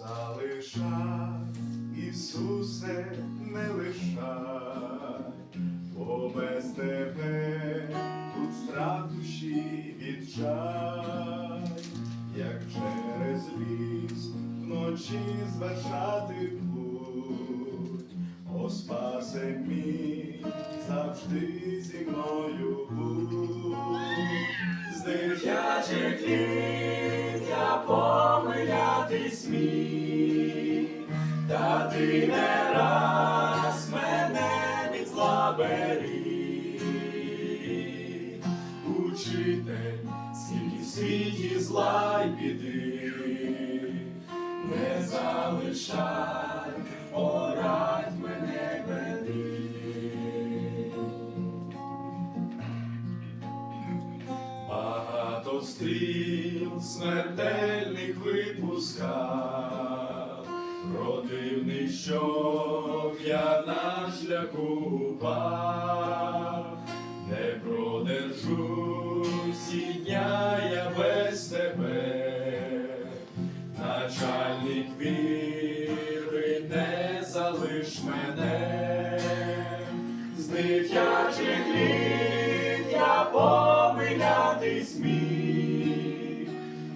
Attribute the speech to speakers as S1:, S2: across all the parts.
S1: Залишай, Ісусе, не лишай, бо тебе тут страх душі відчай, вночі звершати путь, о спасе мій завжди зі мною будь. З дитячих літ я помилятись міг, та ти не раз мене від зла беріг. Учитель, скільки в світі зла й біди, залишай, порадь мене веди. Багато стріл смертельних випускав, про дивний, що я на шляху упав, не продержусь і дня я без тебе, начальник віри, не залиш мене, з дитячих літ я помилятись міг,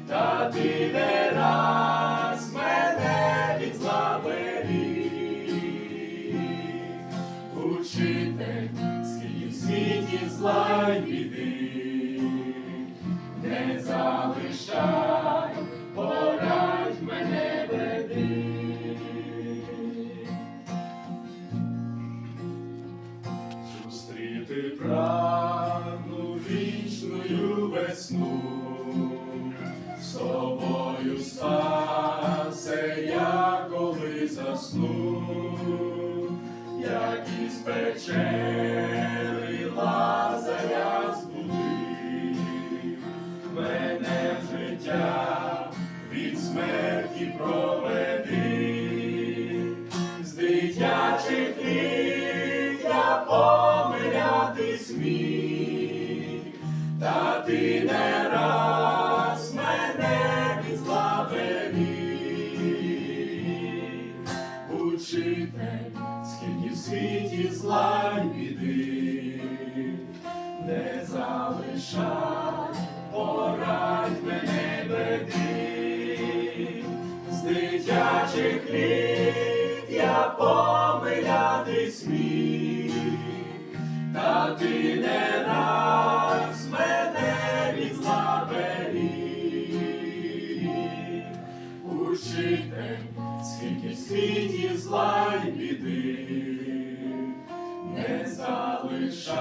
S1: та ти не раз мене від зла беріг. Учитель, скільки в світі зла й біди, не залишай, вічною весну, з тобою спасе я, коли засну, як із печери лазаря збудив, мене в життя від смерті проведи, світі зла й біди, не залишай, порадь мене веди, з дитячих літ я помилятись міг, та ти не раз мене від зла беріг. Учитель, скільки в світі зла й біди, не залишай,